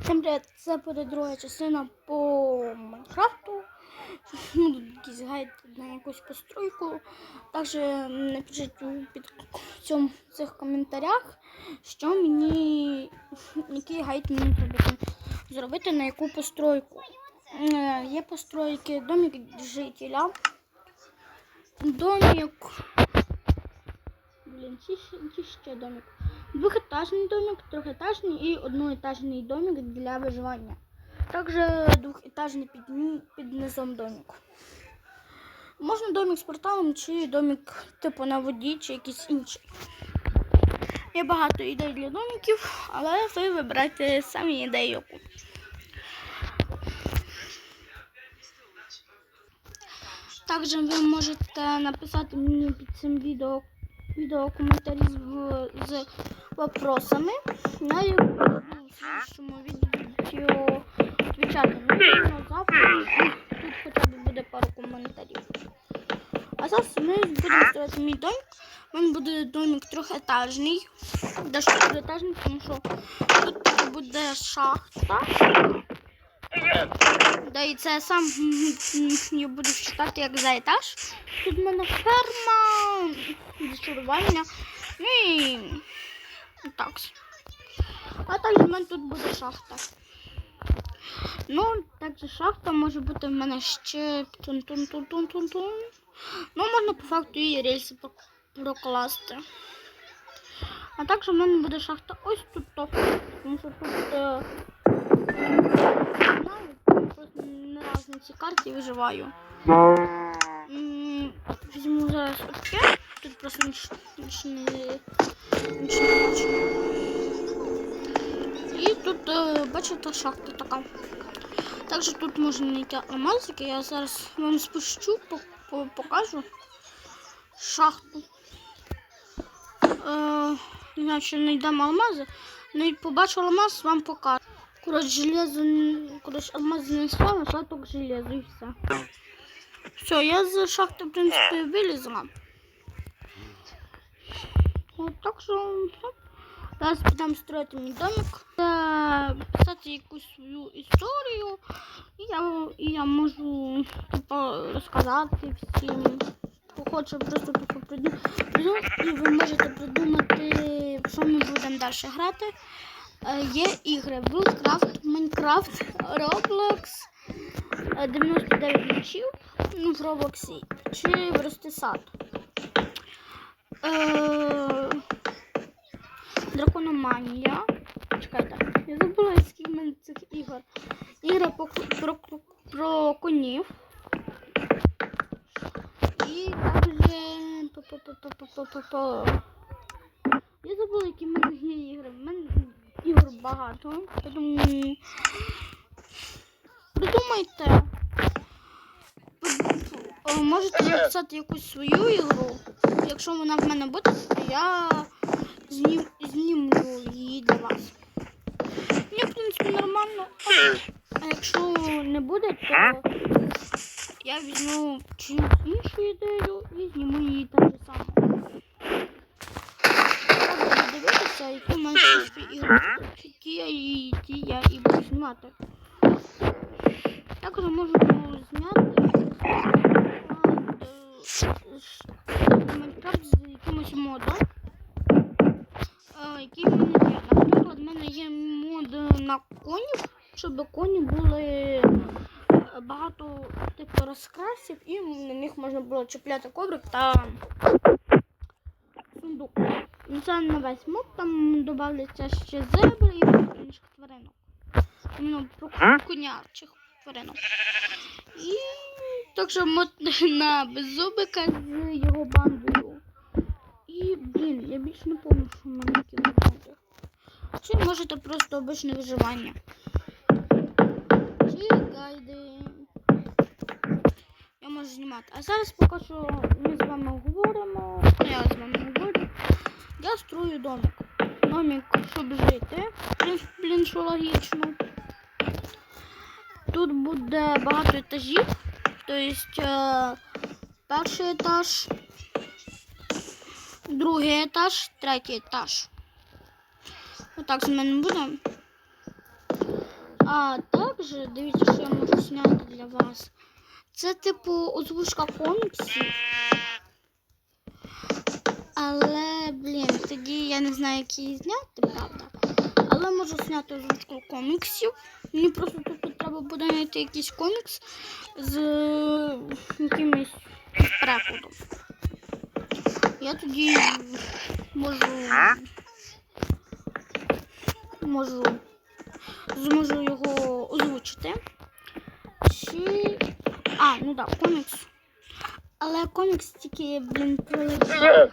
Всім привіт, це буде друга частина по Майнкрафту. Ну, якийсь гайд на якусь постройку. Також напишіть під цьому цих коментарях, що мені, який гайд мені треба зробити на яку постройку. Е, Є постройки, домик жителя, домик. Блін, чи ще домик Двухэтажний домик, трехэтажный и одноэтажный домик для выживания. Также двухэтажный під, ні- під низом домик. Можна домик з порталом чи домик типу на воді, чи якийсь інший. Є багато ідей для домиків, але ви вибирайте самі ідею. яку. Також ви можете написати мені під цим відео, відео коментарі з, з вопросами. В слідчому відео відповідати. Напевно, завтра тут хоча б буде пару коментарів. А зараз ми будемо строїти мій домик. У мене буде домик трьохетажний. Дещо трьохетажний, тому що тут буде шахта. Да і це сам я буду читати як за етаж. Тут в мене ферма, зачарування. Ну і так. А також в мене тут буде шахта. Ну, також шахта може бути в мене ще тун-тун-тун-тун-тун-тун. Ну, можна по факту і рельси прокласти. А також в мене буде шахта ось тут. то. Тому що тут е, не раз на цій карті виживаю. Візьму зараз таке. Тут просто ніч, ніч не, ніч не бачу. І тут, е, бачите, шахта така. Також тут можна знайти алмазики. Я зараз вам спущу, по- по- покажу шахту. Е, не знаю, чи знайдемо алмази. Ну і побачу алмаз, вам покажу. Коротше, железо, н- коротше, алмаз не став, знайшла тільки железо і все. Все, я з шахти, в принципі, вилізла. От, так що. Зараз підемо строїти мій домик, писати якусь свою історію, і я, і я можу типу, розказати всім, хто хоче просто типу, приду, приду, і ви можете придумати, в що ми будемо далі грати. Е, Є ігри Worldcraft, Minecraft, Roblox, е, 99 ночів ну, в Роблоксі чи вирости сад. Е, Дракономанія. Чекайте, я забула, скільки в мене цих ігор. Ігри про, про, про конів. І також. Я забула, які в мене є ігри. В мене ігор багато. Тому придумайте. О, Можете написати якусь свою ігру. Якщо вона в мене буде, то я знім, знімлю її для вас. Мені, в принципі, нормально. А, якщо не буде, то я візьму чиюсь іншу ідею і зніму її так само. Буду дивитися, які мене ігри, які я і ті я і буду знімати. Також можу зняти Майнкрафт з якимось модом. Який в мене є. Наприклад, в мене є мод на конів, щоб коні були е, багато типу розкрасів і на них можна було чіпляти коврик та сундук. Ну, Це не весь мод, там додаються ще зебри і інших тваринок. Ну, про конячих тваринок. І також мод на беззубика з його блін, я більше не пам'ятаю, що в мене моди. Чи можете просто обичне виживання. Чи гайди. Я можу знімати. А зараз поки що ми з вами говоримо. Я з вами говорю. Я строю домик. Домик, щоб жити. Блін, що логічно. Тут буде багато етажів. Тобто перший етаж, другий етаж, третій етаж. Отак з мене буде. А також дивіться, що я можу зняти для вас. Це типу озвучка коміксів. Але, блін, тоді я не знаю, як її зняти, правда. Але можу зняти озвучку коміксів. Мені просто тут треба буде знайти якийсь комікс з е, якимось перекладом. Я тоді можу. Можу. Зможу його озвучити. Чи. А, ну так, да, комікс. Але комікс тільки, блін, прилетів.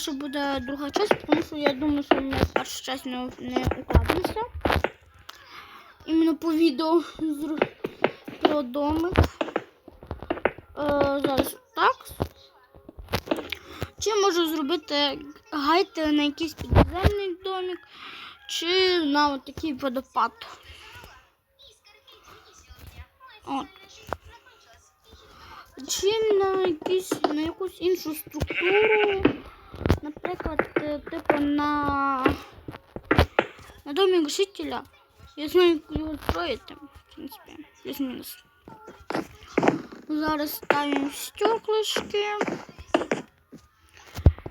Що буде друга частина, тому що я думаю, що ми перша часть не, не укладемося. Іменно по відео про домик. Е, зараз так. Чи можу зробити гайд на якийсь підземний домик, чи на такий водопад. От. Чи на якісь на якусь іншу структуру, наприклад, е, типу на, на домик жителя. Я знаю, як його строїти, в принципі, плюс-мінус. Зараз ставимо стеклышки.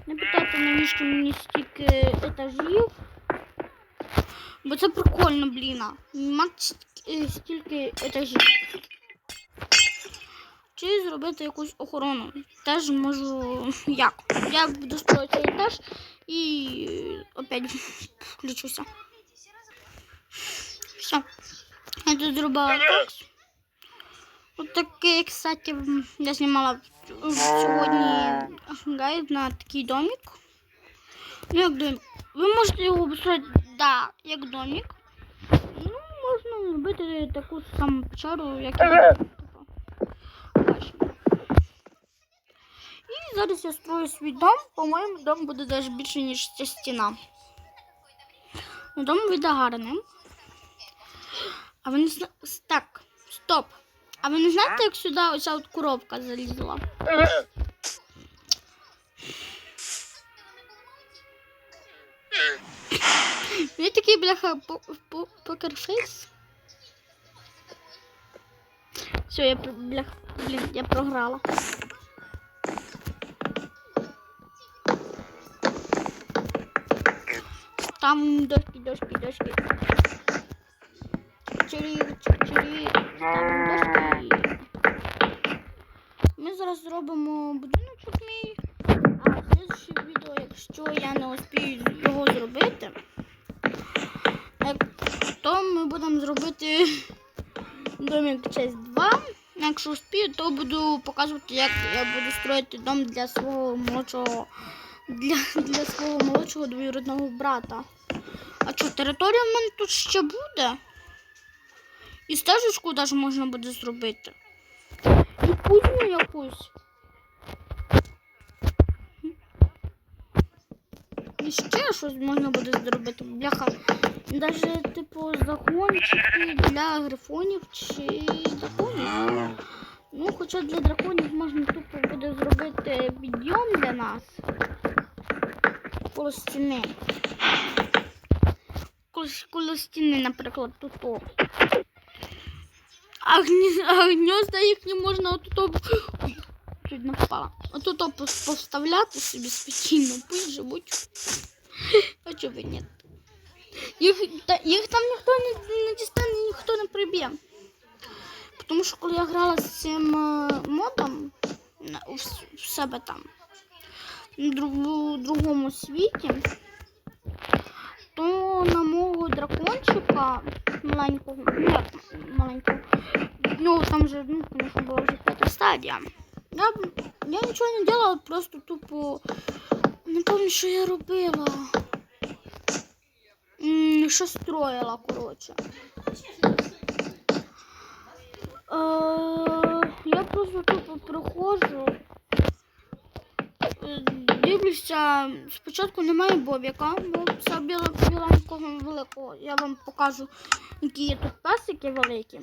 Не питайте, навіщо мені стільки етажів. Бо це прикольно, блін. Мати стільки- е, стільки етажів. Чи зробити якусь охорону. Теж можу як. Я буду строїти етаж і опять включуся. Все. Я тут зробила так. От такий, кстати, я знімала сьогодні гайд на такий домик. Ну, як домик. Ви можете його обстроїти, да, як домик. Ну, можна робити таку саму печеру, як і бачимо. І зараз я строю свій дом. По-моєму, дом буде навіть більше, ніж ця стіна. Ну, дом вийде гарним. А ви не зна... Так, стоп. А ви не знаєте, як сюди оця от коробка залізла? Він такий бляха по- по- покерфейс. Все, я бляха, блін, я програла. Там дошки, дошки, дошки. Чирі, там дошки. Ми зараз зробимо будиночок мій. А в слідчому відео, якщо я не успію його зробити, то ми будемо зробити домик часть 2. Якщо успію, то буду показувати, як я буду строїти дом для свого молодшого для, для свого молодшого двоюрідного брата. А що, територія в мене тут ще буде? І стежечку навіть можна буде зробити. І кузню якусь. І ще щось можна буде зробити. Бляха. Даже, типу, загончики для грифонів чи драконів. Ну, хоча для драконів можна тупо буде зробити підйом для нас. Коло стіни. Коло, стіни, наприклад, тут. о. А, гні, а гнізда їхні можна отут. Чуть не впала. Отут поставляти собі спокійно, пусть живуть. А чого ні? Їх, та, їх там ніхто не, не дістане, ніхто не приб'є. Тому що коли я грала з цим е, модом у себе там, в другому світі, то на мого дракончика маленького, ну маленького, ну там же, ну, звісно, була вже п'ята стадія. Я, я нічого не робила, просто тупо не пам'ятаю, що я робила. Що строїла, коротше. Е, я просто тупо проходжу. Дивлюся, спочатку немає Бобіка, бо це біла, великого. Я вам покажу, які є тут песики великі.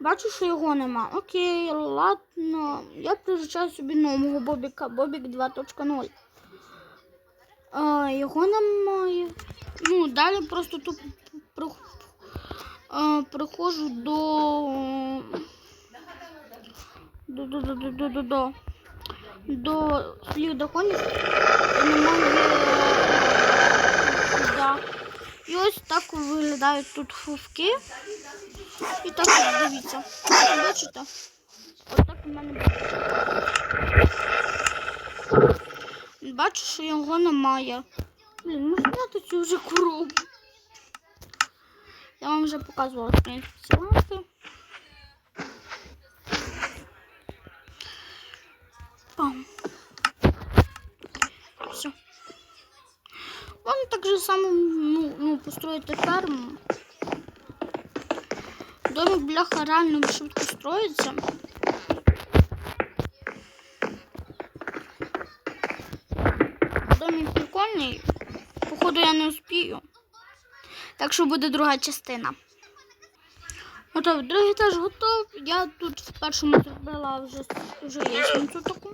Бачу, що його нема. Окей, ладно. Я призначаю собі нового Бобіка. Бобік 2.0. Його немає. Ну, далі просто тут приходжу до. До, до, до, до, до, до, до. До слів доходів. І. І ось так виглядають тут фувки. І так дивіться. Бачите? Отак у мене буде. Бачу, що його немає. Блін, можна зняти цю вже коробу. Я вам вже показувала в принципі Можна так же само ну, ну, построїти ферму. Домик бляха реально швидко строїться. Домик прикольний. Походу я не успію. Так що буде друга частина. Готовий. Другий теж готов. Я тут в першому зробила вже, вже лісницю таку.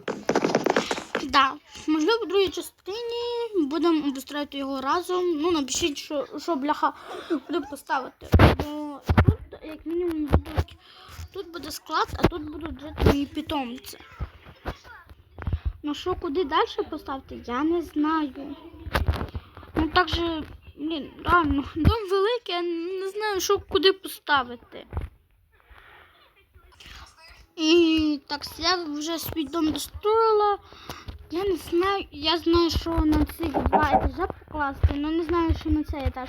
Да. Можливо, в другій частині будемо обустроїти його разом. Ну, напишіть, що, що бляха буде поставити. Бо тут, як мінімум, будуть. Тут буде склад, а тут будуть жити мої питомці. Ну що, куди далі поставити, я не знаю. Ну так же, блін, реально, дом великий, я не знаю, що куди поставити. І так, я вже свій дом достроїла. Я не знаю, я знаю, що на цих два етажа покласти, але не знаю, що на цей етаж.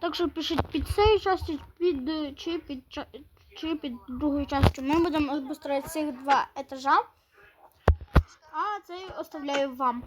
Так що пишіть під цією частю, під е, чи під чи під другою частю. Ми будемо обустроїти цих два етажа. А цей оставляю вам.